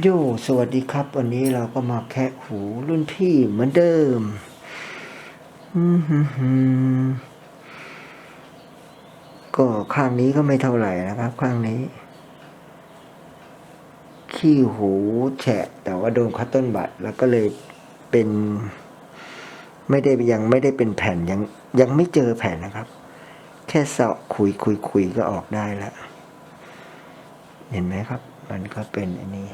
โยสวัสดีครับ วันนี้เราก็มาแคะหูรุ่นพี่เหมือนเดิมก็ข้างนี้ก็ไม่เท่าไหร่นะครับ ข้างนี้ ขี้หูแฉะ แต่ว่าโดนคัตเติ้ลบัตแล้วก็เลยเป็น ไม่ได้ยังไม่ได้เป็นแผ่นยังยังไม่เจอแผ่นนะครับ แค่เสาะคุยคุยคุยก็ออกได้แล้ว เห็นไหมครับ มันก็เป็นอันนี้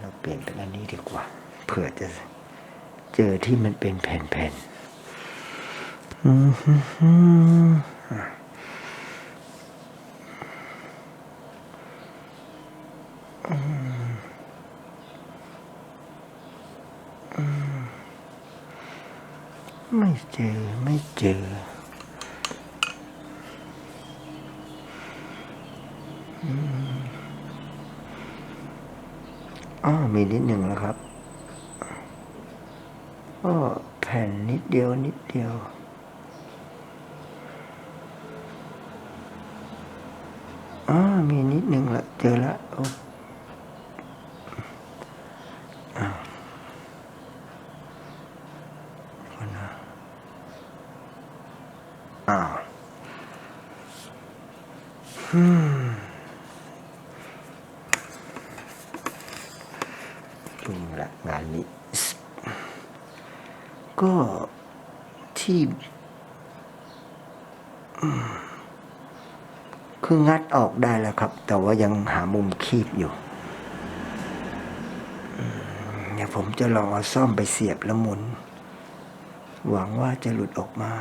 เราเปลี่ยนเป็นอันนี้ดีกว่า เผื่อจะเจอที่มันเป็นแผ่นๆอืมฮึฮึอะอืมอืมไม่เจอ ไม่เจ อ๋อมีนิดหนึ่งแล้วครับก็แผ่นนิดเดียวนิดเดียว อ๋อ มีนิดหนึ่งละ เจอละโอเคาวก่อนนะอ้าวอืม ยุ่งละงานนี้ ก็ที่อืมคือ งัดออกได้แล้วครับ แต่ว่ายังหามุมคีบอยู่เดี๋ยวผมจะลองเอาซ่อมไปเสียบแล้วหมุน หวังว่าจะหลุดออกมา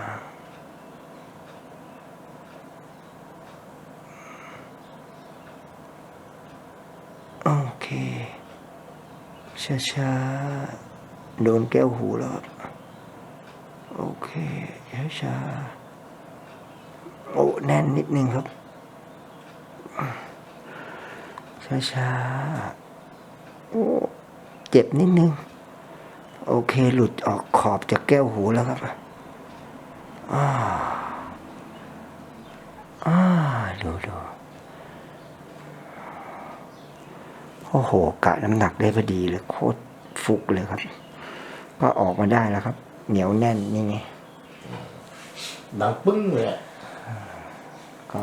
โอเค ช้าๆ โดนแก้วหูแล้ว โอเค ช้าๆ โอ้ แน่นนิดนึงครับ ช้าๆโอ้เจ็บนิดนึง โอเคหลุดออกขอบจากแก้วหูแล้วครับอ่าอ่าดูดูโอ้โห กะน้ำหนักได้พอดีเลยโคตรฟุกเลยครับ ก็ออกมาได้แล้วครับ เหนียวแน่นนี่ไงดังปึ้งเลยอะก็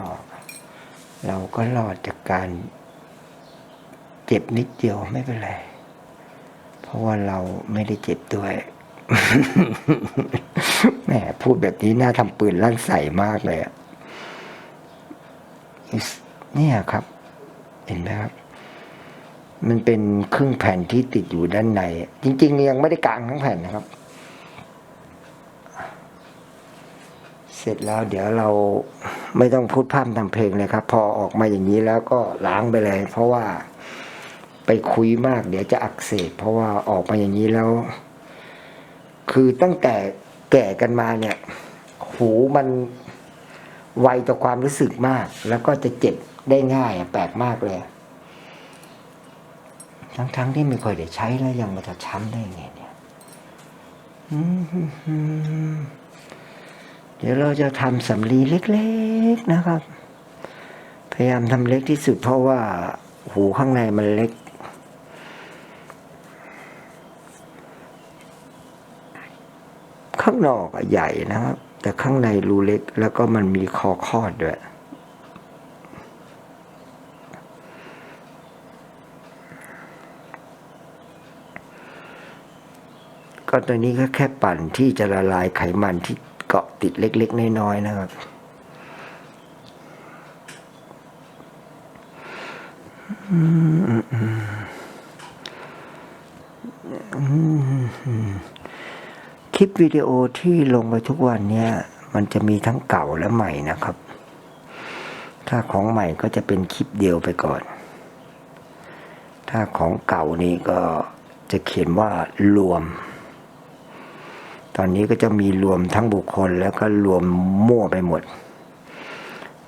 เราก็รอดจากการเจ็บนิดเดียวไม่เป็นไร เพราะว่าเราไม่ได้เจ็บด้วยแหมพูดแบบนี้น่าทำปืนลั่นใส่มากเลยอะเนี่ยครับ เห็นไหมครับ มันเป็นครึ่งแผ่นที่ติดอยู่ด้านใน จริง ๆ ยังไม่ได้กางทั้งแผ่นนะครับ เสร็จแล้วเดี๋ยวเราไม่ต้องพูดพร่ำทำเพลงเลยครับ พอออกมาอย่างนี้แล้วก็ล้างไปเลย เพราะว่าไปคุยมาก เดี๋ยวจะอักเสบเพราะว่าออกมาอย่างนี้แล้ว คือตั้งแต่แก่กันมาเนี่ย หูมันไวต่อความรู้สึกมาก แล้วก็จะเจ็บได้ง่ายแปลกมากเลย ทั้งๆที่ไม่ค่อยได้ใช้แล้วยังมาจะช้ำได้ไงเนี่ย อืม เดี๋ยวเราจะทำสำลีเล็กๆนะครับ พยายามทำเล็กที่สุดเพราะว่าหูข้างในมันเล็ก ข้างนอกใหญ่นะครับ แต่ข้างในรูเล็กแล้วก็มันมีคอคอดด้วยก็ตัวนี้ก็แค่ปั่นที่จะละลายไขมันที่ กาะติดเล็ก ๆ น้อยๆนะครับ คลิปวิดีโอที่ลงไปทุกวันเนี่ย มันจะมีทั้งเก่าและใหม่นะครับ ถ้าของใหม่ก็จะเป็นคลิปเดียวไปก่อน ถ้าของเก่านี่ก็จะเขียนว่ารวม ตอนนี้ก็จะมีรวมทั้งบุคคลแล้วก็รวมมั่วไปหมด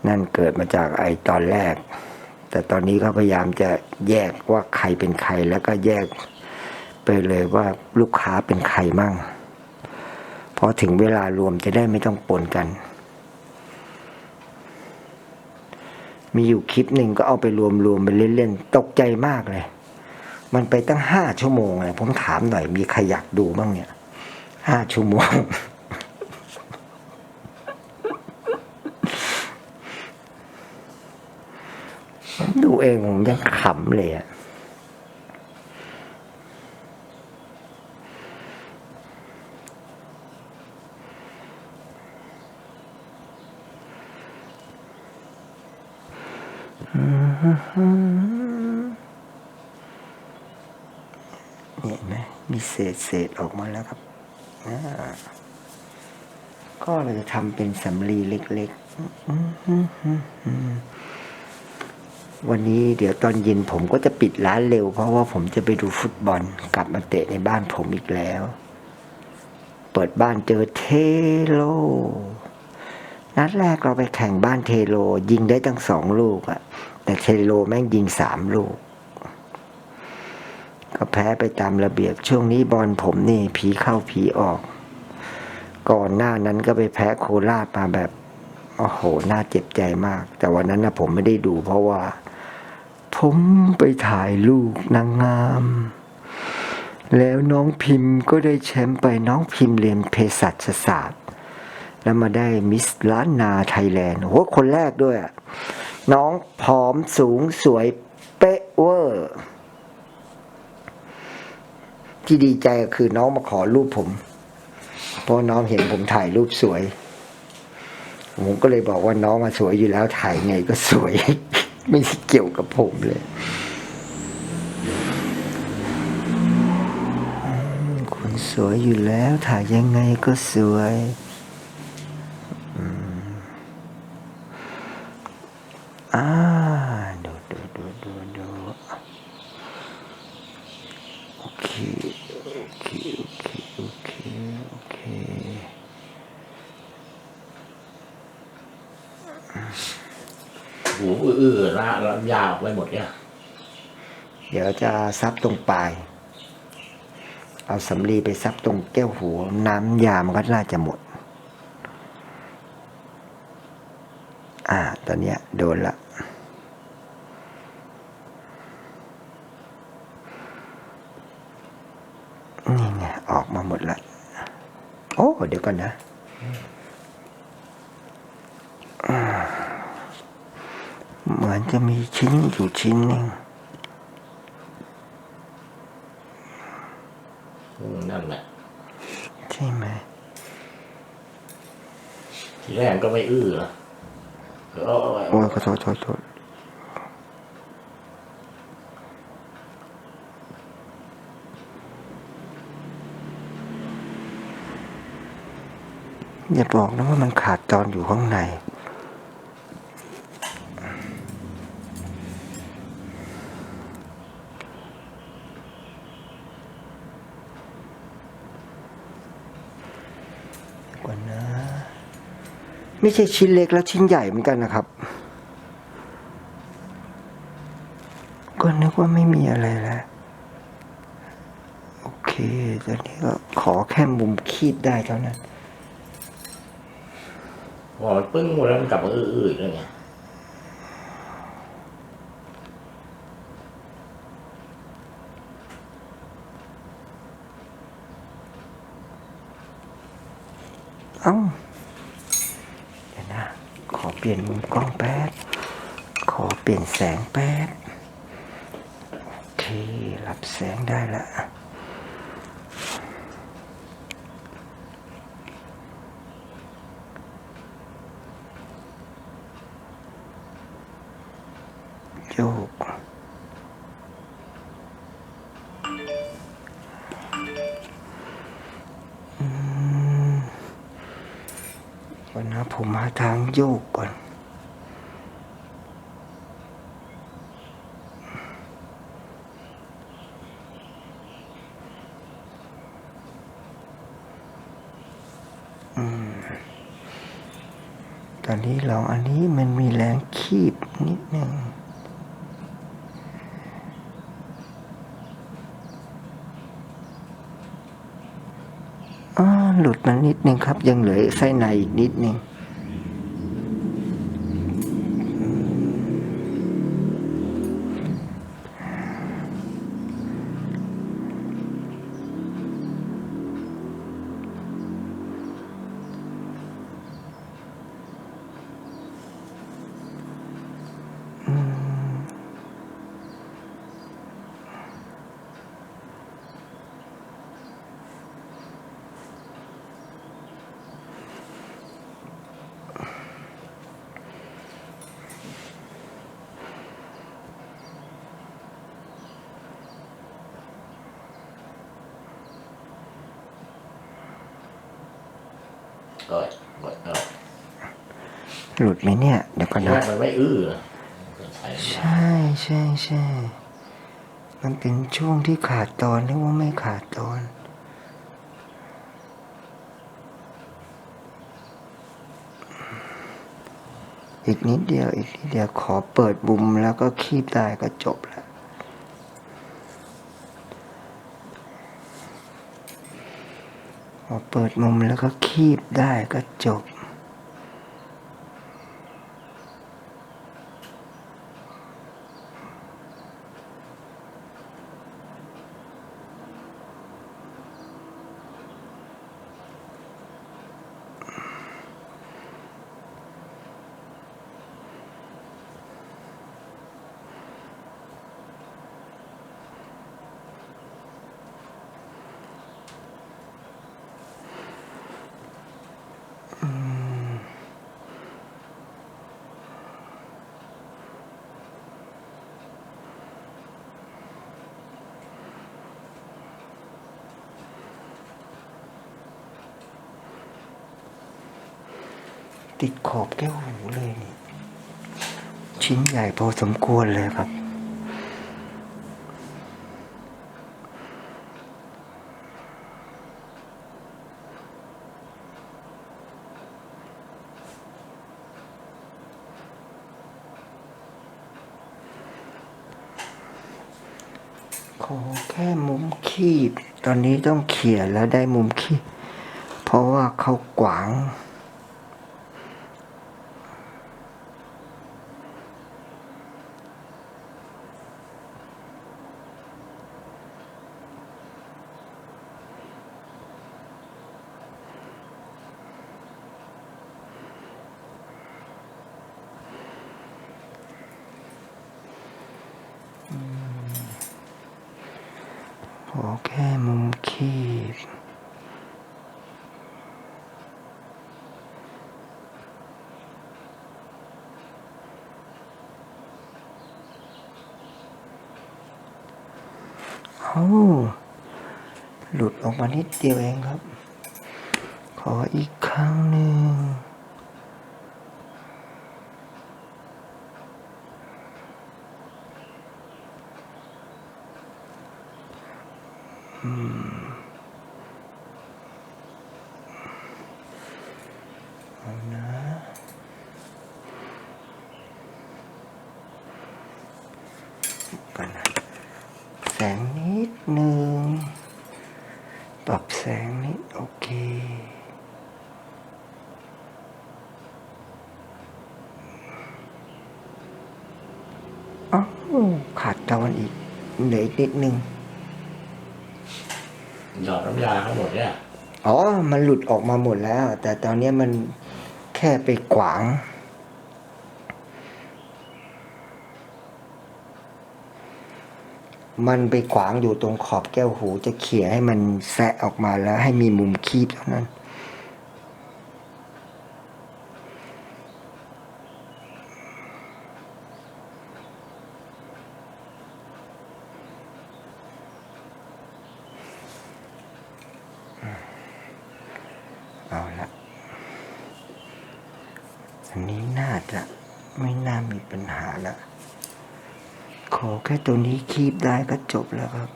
นั่นเกิดมาจากไอตอนแรก แต่ตอนนี้เขาพยายามจะแยกว่าใครเป็นใครแล้วก็แยกไปเลยว่าลูกค้าเป็นใครมั่งพอถึงเวลารวมจะได้ไม่ต้องปนกัน มีอยู่คลิปหนึ่งก็เอาไปรวมๆไปเล่นๆตกใจมากเลย มันไปตั้งห้าชั่วโมงเลยผมถามหน่อยมีใครอยากดูบ้างเนี่ย ห้าชั่วโมง ดูเองผมยังขำเลยอะนี่เห็นไหมมีเศษเศษออกมาแล้วครับ ก็เราจะทำเป็นสำลีเล็กๆ วันนี้เดี๋ยวตอนเย็นผมก็จะปิดร้านเร็ว เพราะว่าผมจะไปดูฟุตบอล กลับมาเตะในบ้านผมอีกแล้ว เปิดบ้านเจอเทโล นัดแรกเราไปแข่งบ้านเทโล ยิงได้ตั้งสองลูกอะแต่เทโลแม่งยิงสามลูก ก็แพ้ไปตามระเบียบช่วงนี้บอลผมนี่ผีเข้าผีออก ก่อนหน้านั้นก็ไปแพ้โคราชมาแบบโอ้โหน่าเจ็บใจมาก แต่วันนั้นนะผมไม่ได้ดูเพราะว่า ผมไปถ่ายรูปนางงาม แล้วน้องพิมพ์ก็ได้แชมป์ไปน้องพิมพ์เรียนเภสัชศาสตร์ แล้วมาได้มิสล้านนาไทยแลนด์โหคนแรกด้วยอะน้องผอมสูงสวยเป๊ะเวอร์ ที่ดีใจก็คือน้องมาขอรูปผม เพราะน้องเห็นผมถ่ายรูปสวย ผมก็เลยบอกว่าน้องมาสวยอยู่แล้วถ่ายไงก็สวย ไม่เกี่ยวกับผมเลย คุณสวยอยู่แล้วถ่ายยังไงก็สวยอืมอ่าดูดูดูดูดูโอเคโอเคโอเคโอเคโอเค หูอื้อๆละแล้ว ยาวไปหมดเนี่ย เดี๋ยวจะซับตรงปลาย เอาสำลีไปซับตรงแก้วหูน้ำยามันก็น่าจะหมด อ่า ตอนเนี้ยโดนละนี่ไงออกมาหมดละโอ้ เดี๋ยวก่อนนะอ่า เหมือนจะมีชิ้นอยู่ชิ้นหนึ่งอืมนั่นแหละใช่ไหมทีแรกก็ไม่อื้อนะก็เอาไว้โอ้ยขอโทษขอโทษอย่าบอกนะว่ามันขาดตอนอยู่ข้างใน ก่อนนะ ไม่ใช่ชิ้นเล็กแล้วชิ้นใหญ่เหมือนกันนะครับ ก็นึกว่าไม่มีอะไรแล้วโอเคตอนนี้ก็ขอแค่มุมคีดได้เท่านั้นพอมันปึ้งหมดแล้วมันกลับมาอื้อๆอีกแล้วไงอ้า เดี๋ยวนะ ขอเปลี่ยนมุมกล้องแป๊บ ขอเปลี่ยนแสงแป๊บ ที่รับแสงได้ละโย มาทางโยกก่อนอืมตอนนี้ลองอันนี้มันมีแรงคีบนิดหนึงอ่าหลุดมานิดนึงครับ ยังเหลือไส้ในอีกนิดนึง เออเออหลุดไหมเนี่ย เดี๋ยวก่อนทีแรนะกมันไม่อื้อนะใส่ใช่ใช่ใช่มันเป็นช่วงที่ขาดตอนหรือว่าไม่ขาดตอนอีกนิดเดียวอีกนิดเดียวขอเปิดบุมแล้วก็คีบได้ก็จบแล้ว พอเปิดมุมแล้วก็คีบได้ก็จบ ติดขอบแก้วหูเลยนี่ ชิ้นใหญ่พอสมควรเลยครับ ขอแค่มุมคีบ ตอนนี้ต้องเขี่ยแล้วได้มุมคีบ เพราะว่าเขากวาง ขอแค่มุมคีบโอ้หลุดออกมานิดเดียวเองครับ ขออีกครั้งหนึ่ง เอานะก่อนนะแสงนิดหนึ่ง ปรับแสงนิด โอเค อ้าว ขาดตอนอีกเหลืออีกนิดหนึ่งหยอดน้ำยาทั้งหมดเนี่ยอ๋อ มันหลุดออกมาหมดแล้ว แต่ตอนเนี้ยมันแค่ไปขวาง มันไปขวางอยู่ตรงขอบแก้วหูจะเขี่ยให้มันแซะออกมาแล้วให้มีมุมคีบเท่านั้น เอาละอันนี้น่าจะไม่น่ามีปัญหาละ ขอแค่ รีบได้ก็จบแล้วครับ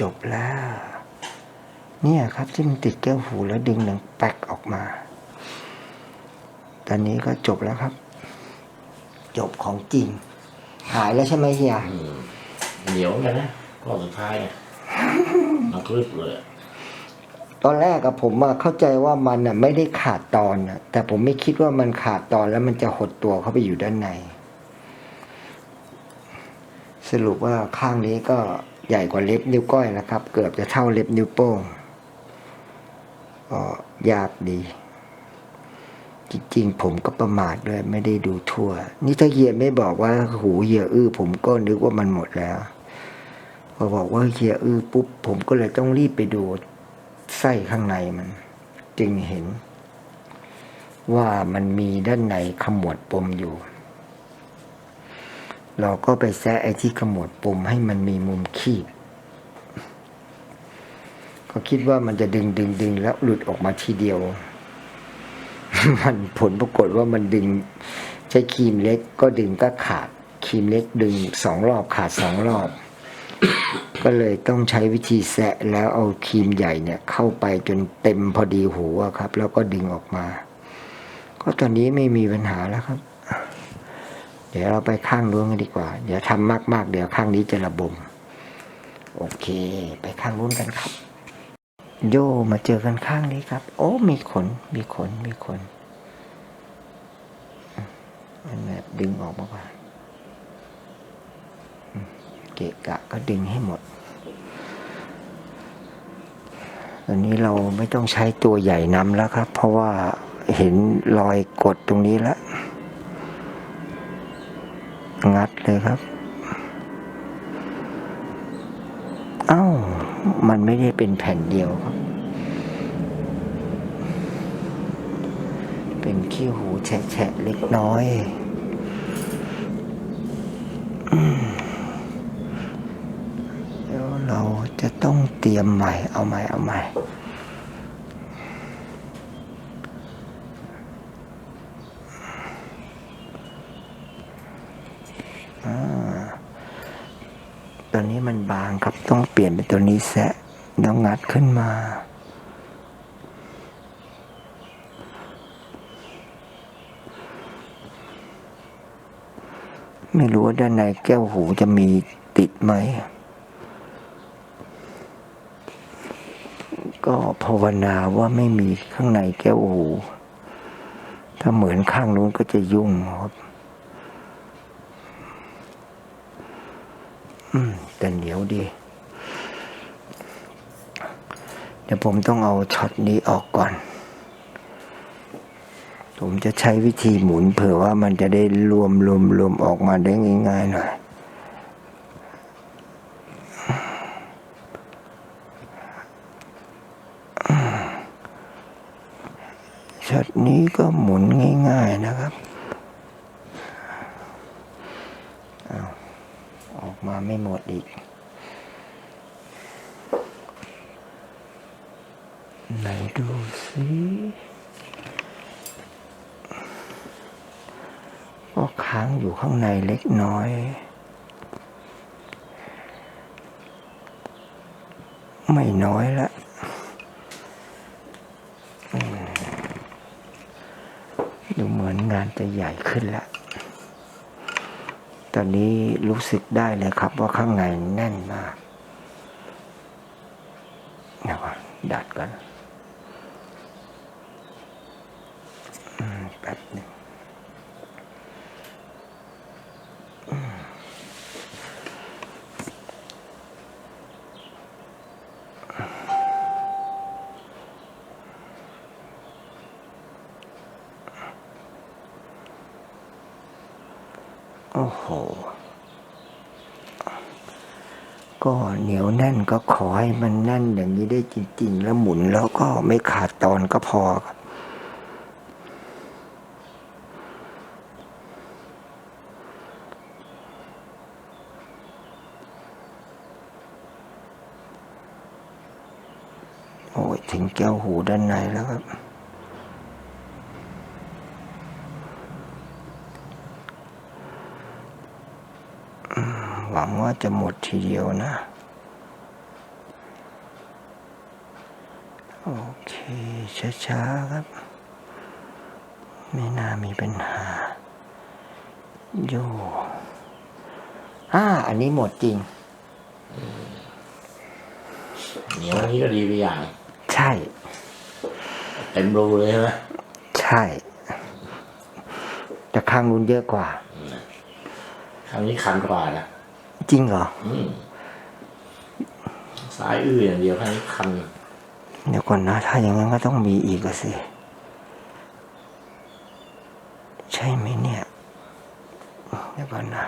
จบแล้ว เนี่ยครับที่มันติดแก้วหูแล้วดึงหนังแป๊กออกมา ตอนนี้ก็จบแล้วครับ จบของจริง หายแล้วใช่ไหมเฮียอืมเหนียวเหมือนกันนะก้อนสุดท้ายเนี่ยมันคลึบเลยอะตอนแรกกับผมอะเข้าใจว่ามันอะไม่ได้ขาดตอนอะแต่ผมไม่คิดว่ามันขาดตอนแล้วมันจะหดตัวเข้าไปอยู่ด้านใน สรุปว่าข้างนี้ก็ใหญ่กว่าเล็บนิ้วก้อยนะครับ เกือบจะเท่าเล็บนิ้วโป้งก็ยากดี จริงๆผมก็ประมาทด้วยไม่ได้ดูทั่ว นี่ถ้าเฮียไม่บอกว่าหูเฮียอื้อผมก็นึกว่ามันหมดแล้วพอบอกว่าเฮียอื้อปุ๊บผมก็เลยต้องรีบไปดูไส้ข้างในมัน จึงเห็น ว่ามันมีด้านในขมวดปมอยู่ เราก็ไปแซะไอ้ที่ขมวดปมให้มันมีมุมคีบก็คิดว่ามันจะดึงดึงดึงแล้วหลุดออกมาทีเดียว มันผลปรากฏว่ามันดึง ใช้ครีมเล็กก็ดึงก็ขาดครีมเล็กดึงสองรอบขาดสองรอบ ก็เลยต้องใช้วิธีแซะแล้วเอาครีมใหญ่เนี่ย เข้าไปจนเต็มพอดีหูครับ แล้วก็ดึงออกมา ก็ตอนนี้ไม่มีปัญหาแล้วครับ เดี๋ยวเราไปข้างนู้นกันดีกว่า เดี๋ยวทำมากๆ เดี๋ยวข้างนี้จะระบม โอเค ไปข้างนู้นกันครับ โยมาเจอกันข้างนี้ครับ โอ้ มีขน มีขน มีขนอันนี้ดึงออกมาก่อนเกะกะก็ดึงให้หมดตอนนี้เราไม่ต้องใช้ตัวใหญ่นำแล้วครับ เพราะว่าเห็นรอยกดตรงนี้แล้ว งัดเลยครับ เอ้า มันไม่ได้เป็นแผ่นเดียวครับ เป็นขี้หูแฉะเล็กน้อยอืมเดี๋ยวเราจะต้องเตรียมใหม่ เอาใหม่ เอาใหม่ อ่า ตัวนี้มันบางครับต้องเปลี่ยนเป็นตัวนี้ แซะแล้วงัดขึ้นมา ไม่รู้ว่าด้านในแก้วหูจะมีติดไหม ก็ภาวนาว่าไม่มีข้างในแก้วหู ถ้าเหมือนข้างนู้นก็จะยุ่งครับอืมแต่เหนียวดี เดี๋ยวผมต้องเอาช็อตนี้ออกก่อน ผมจะใช้วิธีหมุนเผื่อว่ามันจะได้รวมรวมรวมออกมาได้ง่ายๆหน่อยช็อตนี้ก็หมุนง่าย ๆนะครับออกมาไม่หมดอีก ไหนดูสิก็ค้างอยู่ข้างในเล็กน้อย ไม่น้อยละดูเหมือนงานจะใหญ่ขึ้นล้วตอนนี้รู้สึกได้เลยครับว่าข้างในแน่นมากเดี๋ยวก่อนดัดก่อนอืม แป๊บหนึ่งอืมโอ้โห ก็เหนียวแน่นก็ขอให้มันแน่นอย่างนี้ได้จริง ๆ แล้วหมุนแล้วก็ไม่ขาดตอนก็พอครับ โอ้ยถึงแก้วหูด้านในแล้วครับ หวังว่าจะหมดทีเดียวนะ โอเค ช้าๆครับ ไม่น่ามีปัญหา โยอ่าอันนี้หมดจริง เหนียวอันนี้ก็ดีไปอย่าง ใช่เต็มรูเลยใช่ไหมใช่ แต่ข้างนู้นเยอะกว่าครั้งนี้คันกว่านะจริงเหรออืมซ้ายอื้ออย่างเดียวครั้งนี้คัน เดี๋ยวก่อนนะ ถ้าอย่างนั้นก็ต้องมีอีกอะสิ ใช่ไหมเนี่ย เดี๋ยวก่อนนะ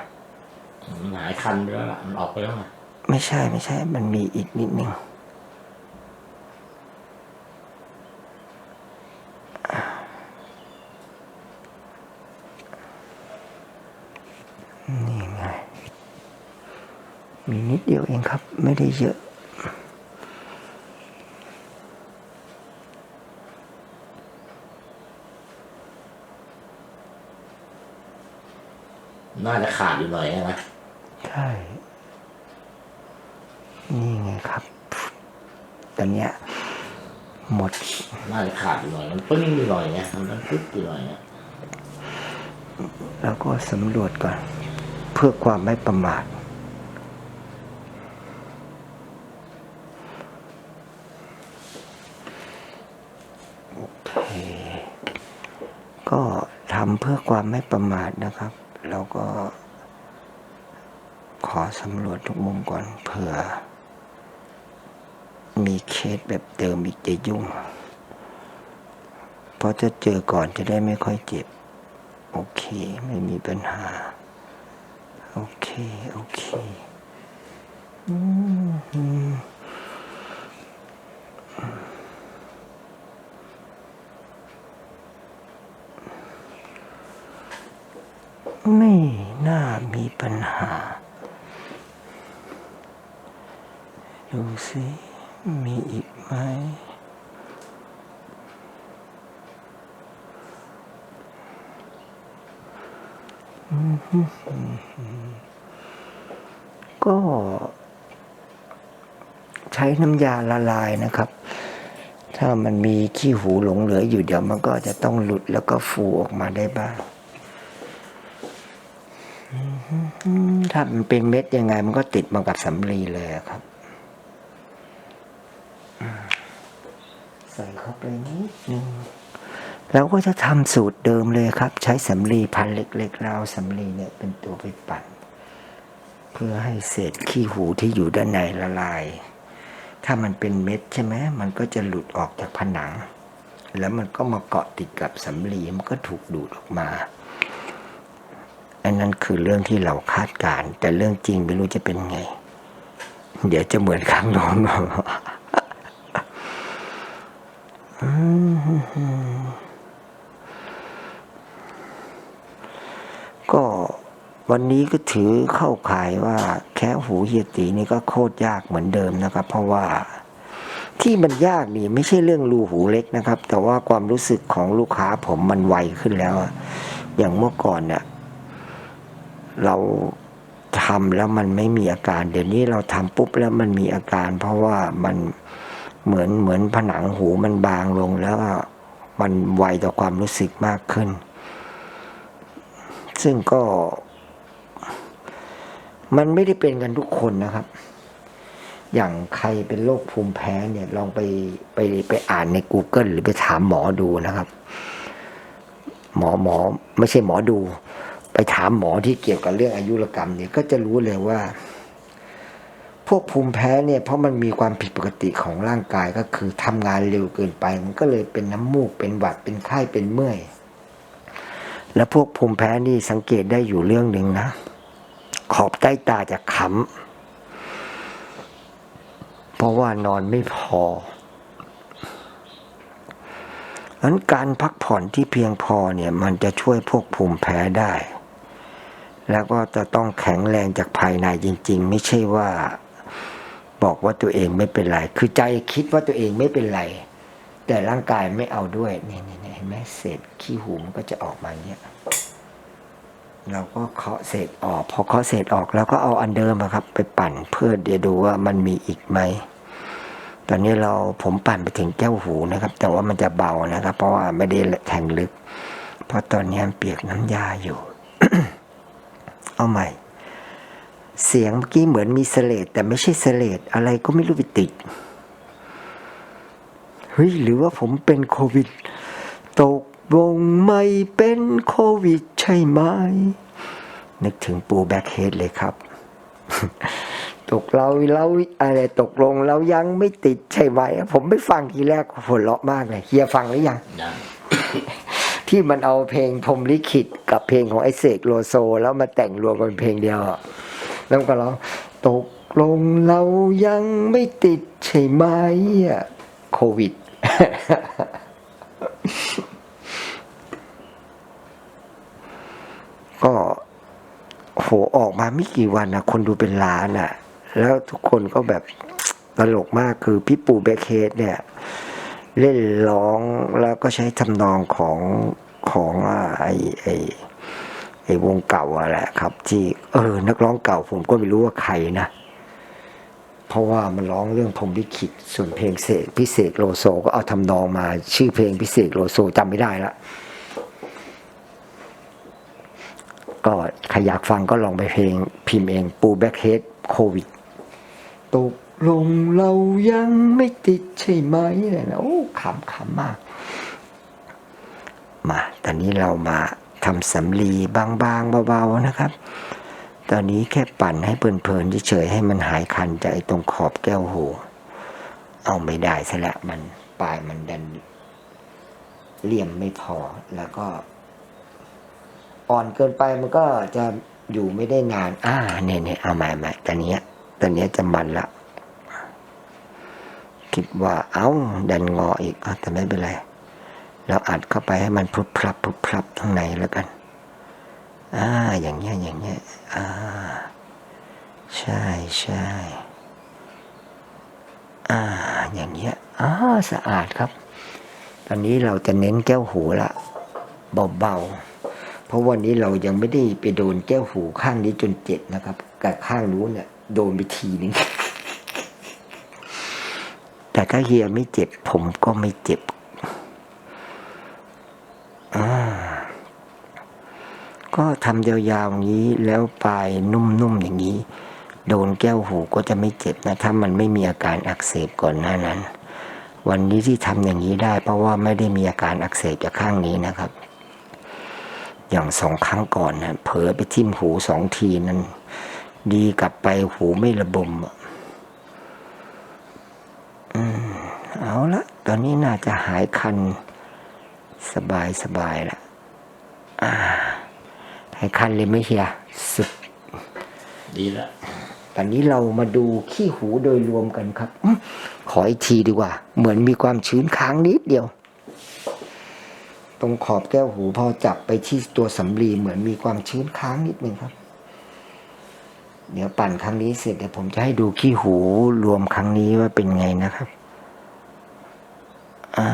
มันหายคันไปแล้วล่ะมันออกไปแล้วไงไม่ใช่ไม่ใช่ มันมีอีกนิดนึง มีนิดเดียวเองครับ ไม่ได้เยอะ น่าจะขาดอยู่หน่อยนะใช่ นี่ไงครับตอนเนี้ย หมด น่าจะขาดอยู่หน่อย มันปึ้งอยู่หน่อยไงมันปึ๊บอยู่หน่อยไงแล้วก็สำรวจก่อน เพื่อความไม่ประมาท โอเค ก็ทำเพื่อความไม่ประมาทนะครับแล้วก็ขอสำรวจทุกมุมก่อนเผื่อ มีเคสแบบเดิมอีกจะยุ่ง เพราะจะเจอก่อนจะได้ไม่ค่อยเจ็บ โอเค ไม่มีปัญหา โอเค โอเค อืม ไม่น่ามีปัญหา ดูสิมีอีกไหมก็ใช้น้ำยาละลายนะครับ ถ้ามันมีขี้หูหลงเหลืออยู่เดี๋ยวมันก็จะต้องหลุดแล้วก็ฟูออกมาได้บ้างอืม ถ้ามันเป็นเม็ดยังไง มันก็ติดมากับสำลีเลยครับ ใส่เข้าไปนิดนึงเราก็จะทำสูตรเดิมเลยครับ ใช้สำลีพันเล็กๆราวสำลีเนี่ยเป็นตัวไปปั่น เพื่อให้เศษขี้หูที่อยู่ด้านในละลาย ถ้ามันเป็นเม็ดใช่ไหมมันก็จะหลุดออกจากผนัง แล้วมันก็มาเกาะติดกับสำลีมันก็ถูกดูดออกมา อันนั้นคือเรื่องที่เราคาดการณ์แต่เรื่องจริงไม่รู้จะเป็นไง เดี๋ยวจะเหมือนครั้งโน้นก็วันนี้ก็ถือเข้าข่ายว่า แค่หูเฮียตีนี่ก็โคตรยากเหมือนเดิมนะครับ เพราะว่าที่มันยากนี่ไม่ใช่เรื่องรูหูเล็กนะครับ แต่ว่าความรู้สึกของลูกค้าผมมันไวขึ้นแล้ว อย่างเมื่อก่อนเนี่ย เราทำแล้วมันไม่มีอาการ เดี๋ยวนี้เราทำปุ๊บแล้วมันมีอาการ เพราะว่ามันเหมือนเหมือนผนังหูมันบางลงแล้วมันไวต่อความรู้สึกมากขึ้น ซึ่งก็ มันไม่ได้เป็นกันทุกคนนะครับ อย่างใครเป็นโรคภูมิแพ้เนี่ย ลองไปไปไปอ่านใน Google หรือไปถามหมอดูนะครับ หมอหมอ ไม่ใช่หมอดู ไปถามหมอที่เกี่ยวกับเรื่องอายุรกรรมเนี่ยก็จะรู้เลยว่า พวกภูมิแพ้เนี่ยเพราะมันมีความผิดปกติของร่างกายก็คือทำงานเร็วเกินไป มันก็เลยเป็นน้ำมูกเป็นหวัดเป็นไข้เป็นเมื่อย แล้วพวกภูมิแพ้นี่สังเกตได้อยู่เรื่องหนึ่งนะ ขอบใต้ตาจะค้ำเพราะว่านอนไม่พอดังนั้นการพักผ่อนที่เพียงพอเนี่ยมันจะช่วยพวกภูมิแพ้ได้ แล้วก็จะต้องแข็งแรงจากภายในจริง ๆ ไม่ใช่ว่าบอกว่าตัวเองไม่เป็นไร คือใจคิดว่าตัวเองไม่เป็นไร แต่ร่างกายไม่เอาด้วยนี่นี่นี่เห็นไหมเศษขี้หูมันก็จะออกมาเงี้ยเราก็เคาะเศษออก พอเคาะเศษออกแล้วก็เอาอันเดิมครับ ไปปั่นเพื่อเดี๋ยวดูว่ามันมีอีกไหมตอนนี้เราผมปั่นไปถึงแก้วหูนะครับ แต่ว่ามันจะเบานะครับ เพราะว่าไม่ได้แทงลึก เพราะตอนนี้เปียกน้ำยาอยู่ เอาใหม่ เสียงเมื่อกี้เหมือนมีเสลดแต่ไม่ใช่เสลดอะไรก็ไม่รู้ไปติดเฮ้ยหรือว่าผมเป็นโควิด ตกลงไม่เป็นโควิดใช่ไหม นึกถึงปูแบ็คเฮดเลยครับ ตกเราเราอะไรตกลงเรายังไม่ติดใช่ไหม ผมไม่ฟังทีแรกหัวเราะมากเลยเฮียฟังหรือยัง ที่มันเอาเพลงพรมลิขิตกับเพลงของไอเสกโลโซ แล้วมาแต่งรวมกันเป็นเพลงเดียวแล้วก็ร้องตกลงเรายังไม่ติดใช่ไหมอะโควิด ก็โหออกมาไม่กี่วันนะคนดูเป็นล้านอะแล้วทุกคนก็แบบตลกมากคือพี่ปู่แบคเคสเนี่ย เล่นร้องแล้วก็ใช้ทำนองของของอ่าไอไอไอวงเก่าอะแหละครับ ที่เออ นักร้องเก่าผมก็ไม่รู้ว่าใครนะ เพราะว่ามันร้องเรื่องพรมลิขิตส่วนเพลงเสกพิเศษโลโซก็เอาทำนองมา ชื่อเพลงพิเศษโลโซจำไม่ได้ละก็ใครอยากฟังก็ลองไปเพลงพิมพ์เองปูแบ็คเฮดโควิดตก ลงเรายังไม่ติดใช่ไหมอะไรนะโอ้ขำขำมาก มา ตอนนี้เรามาทำสำลีบางๆเบาๆนะครับ ตอนนี้แค่ปั่นให้เพลินๆเฉยๆให้มันหายคันจากไอ้ตรงขอบแก้วหูเอาไม่ได้ซะและมันปลายมันดันเหลี่ยมไม่พอแล้วก็ อ่อนเกินไปมันก็จะอยู่ไม่ได้นาน อ่าเนี่ยเนี่ยเอาใหม่ใหม่ตอนนี้ตอนนี้จะมันละ คิดว่าเอ้าดันงออีกอแต่ไม่เป็นไรเราอัดเข้าไปให้มันพรุบพรับพรุบพรับข้างในแล้วกันอ่าอย่างเงี้ยอย่างเงี้ยอ่าใช่ใช่อ่าอย่างเงี้ยอ่าสะอาดครับ ตอนนี้เราจะเน้นแก้วหูละเบาๆเพราะวันนี้เรายังไม่ได้ไปโดนแก้วหูข้างนี้จนเจ็บนะครับกับข้างนู้นเนี่ยโดนไปทีนึง แต่ถ้าเฮียไม่เจ็บ ผมก็ไม่เจ็บก็ทำยาวๆอย่างนี้แล้วปลายนุ่มๆอย่างนี้ โดนแก้วหูก็จะไม่เจ็บนะ ถ้ามันไม่มีอาการอักเสบก่อนหน้านั้น วันนี้ที่ทำอย่างนี้ได้ เพราะว่าไม่ได้มีอาการอักเสบจากข้างนี้นะครับ อย่างสองครั้งก่อนนะเผลอไปทิ่มหูสองทีนั้น ดีกลับไปหูไม่ระบมอะอืม เอาละต อนนี้น่าจะหายคันสบายสบายละอ่าหายคันเลยไหมเฮียสุด ดีแล้วตอนนี้เรามาดูขี้หูโดยรวมกันครับอมขออีกทีดีกว่า เหมือนมีความชื้นค้างนิดเดียว ตรงขอบแก้วหูพอจับไปที่ตัวสำลีเหมือนมีความชื้นค้างนิดนึงครับ เดี๋ยวปั่นครั้งนี้เสร็จเดี๋ยวผมจะให้ดูขี้หูรวมครั้งนี้ว่าเป็นไงนะครับ อ่า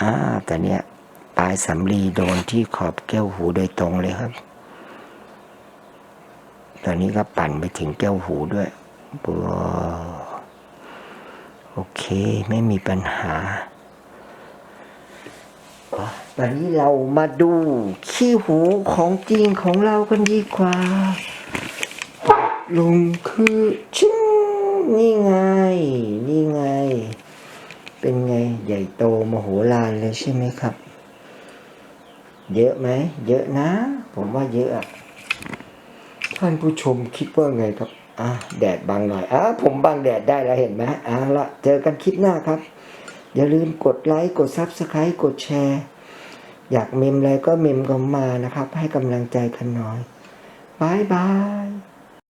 อ่าแต่เนี้ยปลายสำลีโดนที่ขอบแก้วหูโดยตรงเลยครับตอนนี้ก็ปั่นไปถึงแก้วหูด้วยบัวโอเคไม่มีปัญหาตอนนี้เรามาดูขี้หูของจริงของเรากันดีกว่า ลงคือชิ นี่ไง นี่ไง เป็นไงใหญ่โตมโหฬารเลยใช่ไหมครับ เยอะไหม เยอะนะ ผมว่าเยอะท่านผู้ชมคิดว่าไงครับอะแดดบังหน่อยอะผมบังแดดได้แล้วเห็นไหมอะละเจอกันคลิปหน้าครับ อย่าลืมกดไลค์กดซับสไคร b e กดแชร์ อยากเมมอะไรก็เมมกันมานะครับ ให้กำลังใจกันหน่อยบายบาย